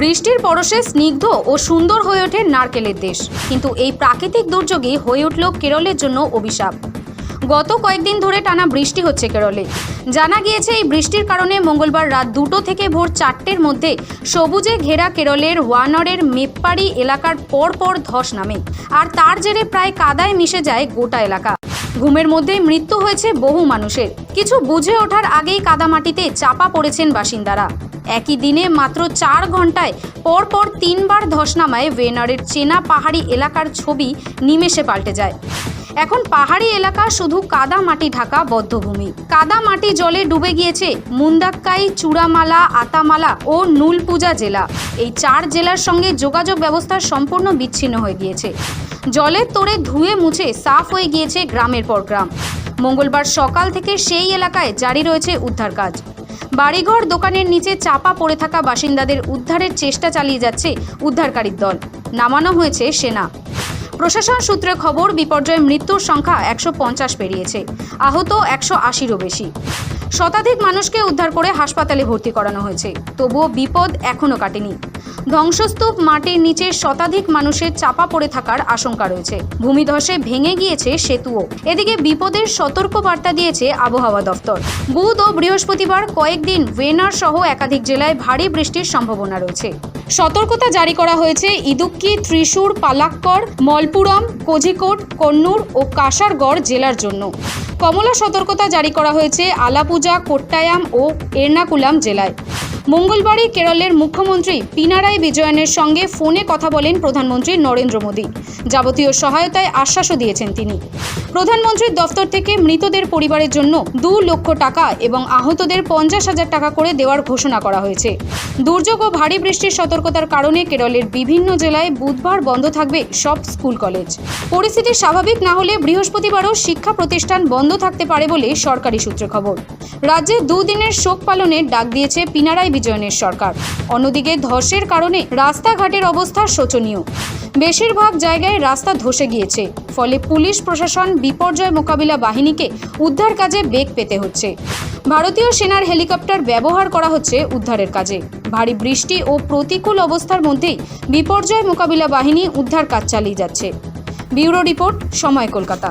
বৃষ্টির পরশে স্নিগ্ধ ও সুন্দর হয়ে ওঠে নারকেলের দেশ। কিন্তু এই প্রাকৃতিক দুর্যোগে হয়ে উঠল কেরলের জন্য অভিশাপ। গত কয়েকদিন ধরে টানা বৃষ্টি হচ্ছে কেরলে। জানা গিয়েছে, এই বৃষ্টির কারণে মঙ্গলবার রাত দুটো থেকে ভোর চারটের মধ্যে সবুজে ঘেরা কেরলের ওয়ানরের মেপ্পাড়ি এলাকার পরপর ধস নামে। আর তার জেরে প্রায় কাদায় মিশে যায় গোটা এলাকা। ঘুমের মধ্যেই মৃত্যু হয়েছে বহু মানুষের। কিছু বুঝে ওঠার আগেই কাদামাটিতে চাপা পড়েছেন বাসিন্দারা। একই দিনে মাত্র চার ঘন্টায় পরপর তিনবার ধস নামায় ওয়েনারের চেনা পাহাড়ি এলাকার ছবি নিমেষে পাল্টে যায়। এখন পাহাড়ি এলাকা শুধু কাদা মাটি ঢাকা বদ্ধভূমি। কাদা মাটি জলে ডুবে গিয়েছে মুন্দাক্কাই চূড়ামালা, আতামালা ও নুলপূজা জেলা। এই চার জেলার সঙ্গে যোগাযোগ ব্যবস্থা সম্পূর্ণ বিচ্ছিন্ন হয়ে গিয়েছে। জলের তোড়ে ধুয়ে মুছে সাফ হয়ে গিয়েছে গ্রামের পর গ্রাম। মঙ্গলবার সকাল থেকে সেই এলাকায় জারি রয়েছে উদ্ধার কাজ। বাড়িঘর দোকানের নিচে চাপা পড়ে থাকা বাসিন্দাদের উদ্ধারের চেষ্টা চালিয়ে যাচ্ছে উদ্ধারকারীর দল। নামানো হয়েছে সেনা। প্রশাসন সূত্রে খবর, বিপর্যয়ে মৃত্যুর সংখ্যা একশো পঞ্চাশ পেরিয়েছে। আহত একশো আশিরও বেশি। শতাধিক মানুষকে উদ্ধার করে হাসপাতালে ভর্তি করানো হয়েছে। তবুও বিপদ এখনও কাটেনি। ধ্বংসস্তূপ মাটির নিচে শতাধিক মানুষের চাপা পড়ে থাকার আশঙ্কা রয়েছে। ভূমিধসে ভেঙে গিয়েছে সেতুও। এদিকে বিপদের সতর্ক বার্তা দিয়েছে আবহাওয়া দফতর বুধ ও বৃহস্পতিবার কয়েকদিন ওয়েনার সহ একাধিক জেলায় ভারী বৃষ্টির সম্ভাবনা রয়েছে। সতর্কতা জারি করা হয়েছে ইদুক্কি, ত্রিশূর পালাক্কর মলপুরম, কোঝিকোড, কন্নুর ও কাসারগড় জেলার জন্য। কমলা সতর্কতা জারি করা হয়েছে আলাপুজা কোট্টায়াম ও এর্নাকুলাম জেলায়। মঙ্গলবারই কেরলের মুখ্যমন্ত্রী পিনারায় বিজয়নের সঙ্গে ফোনে কথা বলেন প্রধানমন্ত্রী নরেন্দ্র মোদী। যাবতীয় সহায়তায় আশ্বাসও দিয়েছেন তিনি। প্রধানমন্ত্রীর দফতর থেকে মৃতদের পরিবারের জন্য দু লক্ষ টাকা এবং আহতদের পঞ্চাশ হাজার টাকা করে দেওয়ার ঘোষণা করা হয়েছে। দুর্যোগ ও ভারী বৃষ্টির সতর্কতার কারণে কেরলের বিভিন্ন জেলায় বুধবার বন্ধ থাকবে সব স্কুল কলেজ। পরিস্থিতি স্বাভাবিক না হলে বৃহস্পতিবারও শিক্ষা প্রতিষ্ঠান বন্ধ থাকতে পারে বলে সরকারি সূত্রে খবর। রাজ্যে দুদিনের শোক পালনের ডাক দিয়েছে পিনারাই বিজয়নের সরকার। অন্যদিকে ধসের কারণে রাস্তাঘাটের অবস্থা শোচনীয়। বেশিরভাগ জায়গায় রাস্তা ধসে গিয়েছে, ফলে পুলিশ প্রশাসন বিপর্যয় মোকাবিলা বাহিনীকে উদ্ধার কাজে বেগ পেতে হচ্ছে। ভারতীয় সেনার হেলিকপ্টার ব্যবহার করা হচ্ছে উদ্ধারের কাজে। ভারী বৃষ্টি ও প্রতিকূল অবস্থার মধ্যেই বিপর্যয় মোকাবিলা বাহিনী উদ্ধার কাজ চালিয়ে যাচ্ছে। ব্যুরো রিপোর্ট, সময় কলকাতা।